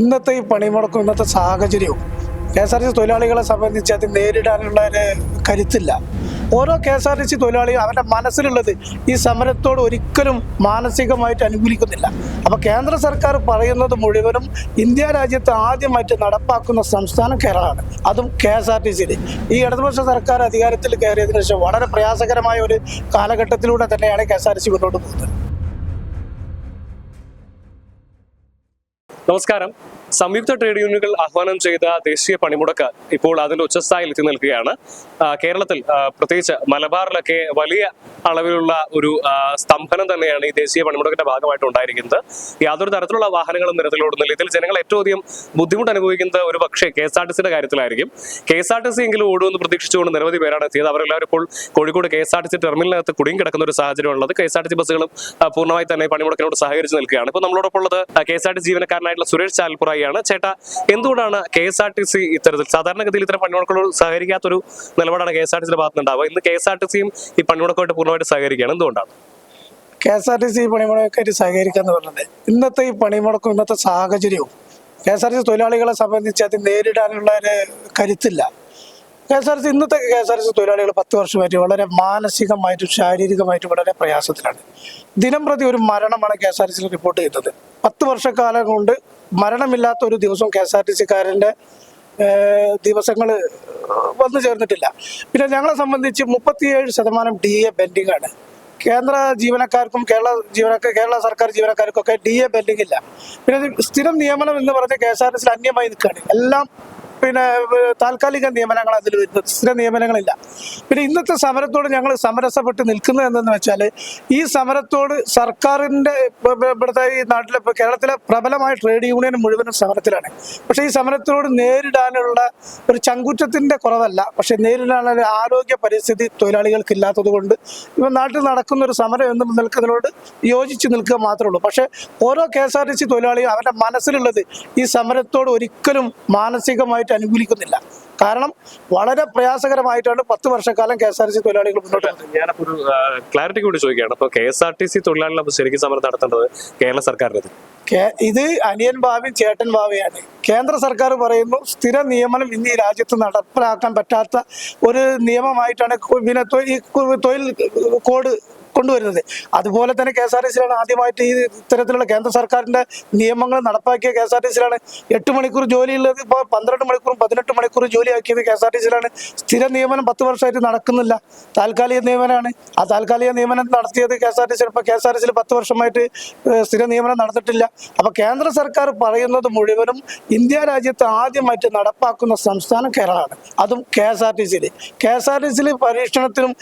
ഇന്നത്തെ ഈ പണിമുടക്കും ഇന്നത്തെ സാഹചര്യവും. K S R T C തൊഴിലാളികളെ സംബന്ധിച്ച് അത് നേരിടാനുള്ള ഒരു കരുത്തില്ല. ഓരോ K S R T C തൊഴിലാളിയും അവരുടെ മനസ്സിലുള്ളത് ഈ സമരത്തോട് ഒരിക്കലും മാനസികമായിട്ട് അനുകൂലിക്കുന്നില്ല. അപ്പോൾ കേന്ദ്ര സർക്കാർ പറയുന്നത് മുഴുവനും ഇന്ത്യ രാജ്യത്ത് ആദ്യമായിട്ട് നടപ്പാക്കുന്ന സംസ്ഥാനം കേരളമാണ്. അതും കെ എസ് ആർ ടി സിയിൽ ഈ ഇടതുപക്ഷ സർക്കാർ അധികാരത്തിൽ കയറിയതിനു ശേഷം വളരെ പ്രയാസകരമായ ഒരു കാലഘട്ടത്തിലൂടെ തന്നെയാണ് K S R T C മുന്നോട്ട് പോകുന്നത്. നമസ്കാരം. സംയുക്ത ട്രേഡ് യൂണിയനുകൾ ആഹ്വാനം ചെയ്ത ദേശീയ പണിമുടക്ക് ഇപ്പോൾ അതിന്റെ ഉച്ചസ്ഥായിൽ എത്തി നിൽക്കുകയാണ് കേരളത്തിൽ പ്രത്യേകിച്ച് മലബാറിലൊക്കെ വലിയ അളവിലുള്ള ഒരു സ്തംഭനം തന്നെയാണ് ഈ ദേശീയ പണിമുടക്കിന്റെ ഭാഗമായിട്ട് ഉണ്ടായിരിക്കുന്നത്. യാതൊരു തരത്തിലുള്ള വാഹനങ്ങളും നിരത്തിലോടുന്നില്ല. ഇതിൽ ജനങ്ങൾ ഏറ്റവും അധികം ബുദ്ധിമുട്ട് അനുഭവിക്കുന്നത് ഒരു പക്ഷേ കെ എസ് ആർ ടി സിയുടെ കാര്യത്തിലായിരിക്കും. K S R T C എങ്കിലും ഓടുമെന്ന് പ്രതീക്ഷിച്ചുകൊണ്ട് നിരവധി പേരാണ് എത്തിയത്. അവരെല്ലാവരും ഇപ്പോൾ Kozhikode K S R T C ടെർമിനലിനകത്ത് കുടുങ്ങി കിടക്കുന്ന ഒരു സാഹചര്യമുള്ളത് K S R T C ബസ്സുകളും പൂർണമായി തന്നെ പണിമുടക്കിനോട് സഹകരിച്ച് നിൽക്കുകയാണ്. ഇപ്പോൾ നമ്മളോടൊപ്പം ഉള്ളത് കെ എസ് ആർ ടി ജീവനക്കാരനായിട്ടുള്ള സുരേഷ് ചാൽപ്പുറായിയാണ് ചേട്ടാ എന്തുകൊണ്ടാണ് K S R T C ഇത്തരത്തിൽ സാധാരണഗതിയിൽ ഇത്തരം പണിമുടക്കുകളോട് സഹകരിക്കാത്തൊരു നിലപാടാണ് കെ എസ് ആർ ടി സിയുടെ ഭാഗത്തുണ്ടാവുക ഇന്ന് കെ എസ് ആർ ടി സിയും ഈ പണിമുടക്കമായിട്ട് പൂർണമായിട്ട് സഹകരിക്കുകയാണ്. എന്തുകൊണ്ടാണ്? K S R T C പണിമുടക്കായിട്ട് സഹകരിക്കാന്ന് പറഞ്ഞത്. ഇന്നത്തെ ഈ പണിമുടക്കും ഇന്നത്തെ സാഹചര്യവും K S R T C തൊഴിലാളികളെ സംബന്ധിച്ച് അത് നേരിടാനുള്ള ഒരു കരുത്തില്ല. കെ എസ് ആർ സി ഇന്നത്തെ കെ എസ് ആർ സി തൊഴിലാളികൾ പത്ത് വർഷമായിട്ട് വളരെ മാനസികമായിട്ടും ശാരീരികമായിട്ടും വളരെ പ്രയാസത്തിലാണ്. ദിനം പ്രതി ഒരു മരണമാണ് കെ എസ് ആർ സിയിൽ റിപ്പോർട്ട് ചെയ്തത് പത്ത് വർഷക്കാലം കൊണ്ട് മരണമില്ലാത്ത ഒരു ദിവസം കെ എസ് ആർ ടി സിക്കാരന്റെ ദിവസങ്ങൾ വന്നു ചേർന്നിട്ടില്ല. പിന്നെ ഞങ്ങളെ സംബന്ധിച്ച് മുപ്പത്തിയേഴ് ശതമാനം ഡി എ ബെൻഡിംഗ് ആണ് കേന്ദ്ര ജീവനക്കാർക്കും കേരള ജീവനക്കാർ കേരള സർക്കാർ ജീവനക്കാർക്കൊക്കെ ഡി എ ബെൻഡിംഗ് ഇല്ല പിന്നെ സ്ഥിരം നിയമനം എന്ന് പറഞ്ഞ കെ എസ് ആർ ടി സിയിൽ അന്യമായി നിൽക്കുകയാണ്. എല്ലാം പിന്നെ താൽക്കാലിക നിയമനങ്ങൾ അതിൽ വരുന്നത് സ്ഥിര നിയമനങ്ങളില്ല. പിന്നെ ഇന്നത്തെ സമരത്തോട് ഞങ്ങൾ സമരസപ്പെട്ട് നിൽക്കുന്നത് എന്തെന്ന് വെച്ചാൽ ഈ സമരത്തോട് സർക്കാരിന്റെ ഇപ്പ- ഇപ്പ- ഇവിടുത്തെ ഈ നാട്ടിലെ ഇപ്പ കേരളത്തിലെ പ്രബലമായ ട്രേഡ് യൂണിയൻ മുഴുവനും സമരത്തിലാണ്. പക്ഷേ ഈ സമരത്തോട് നേരിടാനുള്ള ഒരു ചങ്കുറ്റത്തിന്റെ കുറവല്ല. പക്ഷേ നേരിടാനുള്ള ആരോഗ്യ പരിസ്ഥിതി തൊഴിലാളികൾക്ക് ഇല്ലാത്തത് കൊണ്ട് ഇവ നാട്ടിൽ നടക്കുന്ന ഒരു സമരം എന്ന് നിൽക്കുന്നതിനോട് യോജിച്ച് നിൽക്കുക മാത്രമേ ഉള്ളൂ. പക്ഷേ ഓരോ K S R T C തൊഴിലാളിയും അവരുടെ മനസ്സിലുള്ളത് ഈ സമരത്തോട് ഒരിക്കലും മാനസികമായിട്ട് അനുകൂലിക്കുന്നില്ല. കാരണം വളരെ പ്രയാസകരമായിട്ടാണ് പത്ത് വർഷക്കാലം K S R T C തൊഴിലാളികൾ മുന്നോട്ട് ഞാനപ്പോൾ ഒരു ക്ലാരിറ്റി കൂടി ചോദിക്കുകയാണ്. അപ്പോൾ K S R T C തൊഴിലാളികൾ ശരിക്കും സമരം നടത്തേണ്ടത് കേരള സർക്കാരിനത് ഇത് അനിയൻ ഭാവിയും ചേട്ടൻ ഭാവിയാണ്. കേന്ദ്ര സർക്കാർ പറയുന്നു സ്ഥിര നിയമനം ഇന്ന് ഈ രാജ്യത്ത് നടപ്പിലാക്കാൻ പറ്റാത്ത ഒരു നിയമമായിട്ടാണ് പിന്നെ ഈ തൊഴിൽ കോഡ് കൊണ്ടുവരുന്നത്. അതുപോലെ തന്നെ കെ എസ് ആർ ടി സിയിലാണ് ആദ്യമായിട്ട് ഈ ഇത്തരത്തിലുള്ള കേന്ദ്ര സർക്കാരിന്റെ നിയമങ്ങൾ നടപ്പാക്കിയ കെ എസ് ആർ ടി സിയിലാണ് എട്ട് മണിക്കൂർ ജോലിയുള്ളത്. ഇപ്പോൾ പന്ത്രണ്ട് മണിക്കൂറും പതിനെട്ട് മണിക്കൂർ ജോലി ആക്കിയത് കെ എസ് ആർ ടി സിയിലാണ്. സ്ഥിര നിയമനം പത്ത് വർഷമായിട്ട് നടക്കുന്നില്ല. താൽക്കാലിക നിയമനമാണ്. ആ താൽക്കാലിക നിയമനം നടത്തിയത് K S R T C ഇപ്പോൾ കെ എസ് ആർ ടി സിയിൽ പത്ത് വർഷമായിട്ട് സ്ഥിര നിയമനം നടന്നിട്ടില്ല. അപ്പോൾ കേന്ദ്ര സർക്കാർ പറയുന്നത് മുഴുവനും ഇന്ത്യ രാജ്യത്ത് ആദ്യമായിട്ട് നടപ്പാക്കുന്ന സംസ്ഥാനം കേരളമാണ്. അതും കെ എസ് ആർ ടി സിയിൽ കെ എസ് ആർ ടി സിയിൽ പരീക്ഷണത്തിലും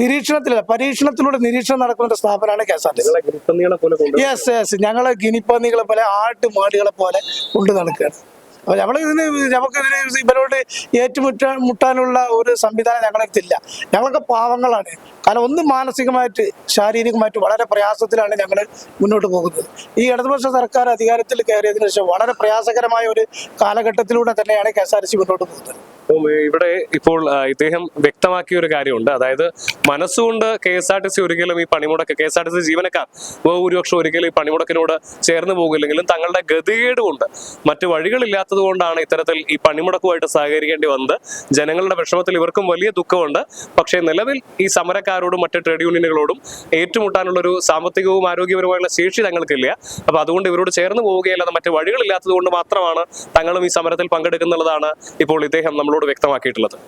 നിരീക്ഷണത്തിലല്ല പരീക്ഷണത്തിലൂടെ നിരീക്ഷണം നടക്കുന്ന ഒരു സ്ഥാപനമാണ് K S R T yes yes ഞങ്ങളെ ഗിനിപ്പന്നികളെ പോലെ ആട്ട് മാടികളെ പോലെ കൊണ്ടു നടക്കുകയാണ്. അപ്പൊ നമ്മൾ ഇതിന് നമുക്ക് ഇതിന് ഇവരോട് ഏറ്റുമുട്ടാൻ മുട്ടാനുള്ള ഒരു സംവിധാനം ഇല്ല ഞങ്ങളൊക്കെ പാവങ്ങളാണ്. കാരണം ഒന്ന് മാനസികമായിട്ട് ശാരീരികമായിട്ട് വളരെ പ്രയാസത്തിലാണ് ഞങ്ങൾ മുന്നോട്ട് പോകുന്നത്. ഈ ഇടതുപക്ഷ സർക്കാർ അധികാരത്തിൽ കയറിയതിനു ശേഷം വളരെ പ്രയാസകരമായ ഒരു കാലഘട്ടത്തിലൂടെ തന്നെയാണ് കെ എസ് ആർ സി മുന്നോട്ട് പോകുന്നത്. ഇവിടെ ഇപ്പോൾ ഇദ്ദേഹം വ്യക്തമാക്കിയ ഒരു കാര്യമുണ്ട്. അതായത് മനസ്സുകൊണ്ട് K S R T C ഒരിക്കലും ഈ പണിമുടക്ക് K S R T C ജീവനക്കാർ ഭൂരിപക്ഷം ഒരിക്കലും ഈ പണിമുടക്കിനോട് ചേർന്ന് പോകില്ലെങ്കിലും തങ്ങളുടെ ഗതികേട് കൊണ്ട് മറ്റു വഴികളില്ലാത്തത് കൊണ്ടാണ് ഇത്തരത്തിൽ ഈ പണിമുടക്കുമായിട്ട് സഹകരിക്കേണ്ടി വന്നത്. ജനങ്ങളുടെ വിഷമത്തിൽ ഇവർക്കും വലിയ ദുഃഖമുണ്ട്. പക്ഷേ നിലവിൽ ഈ സമരക്കാരോടും മറ്റ് ട്രേഡ് യൂണിയനുകളോടും ഏറ്റുമുട്ടാനുള്ള ഒരു സാമ്പത്തികവും ആരോഗ്യപരമായുള്ള ശേഷി തങ്ങൾക്കില്ല. അപ്പൊ അതുകൊണ്ട് ഇവരോട് ചേർന്ന് പോവുകയല്ലാതെ മറ്റു വഴികളില്ലാത്തത് കൊണ്ട് മാത്രമാണ് തങ്ങളും ഈ സമരത്തിൽ പങ്കെടുക്കുന്നുള്ളതാണ് ഇപ്പോൾ ഇദ്ദേഹം നമ്മളോട് വ്യക്തമാക്കിയിട്ടുള്ളത്.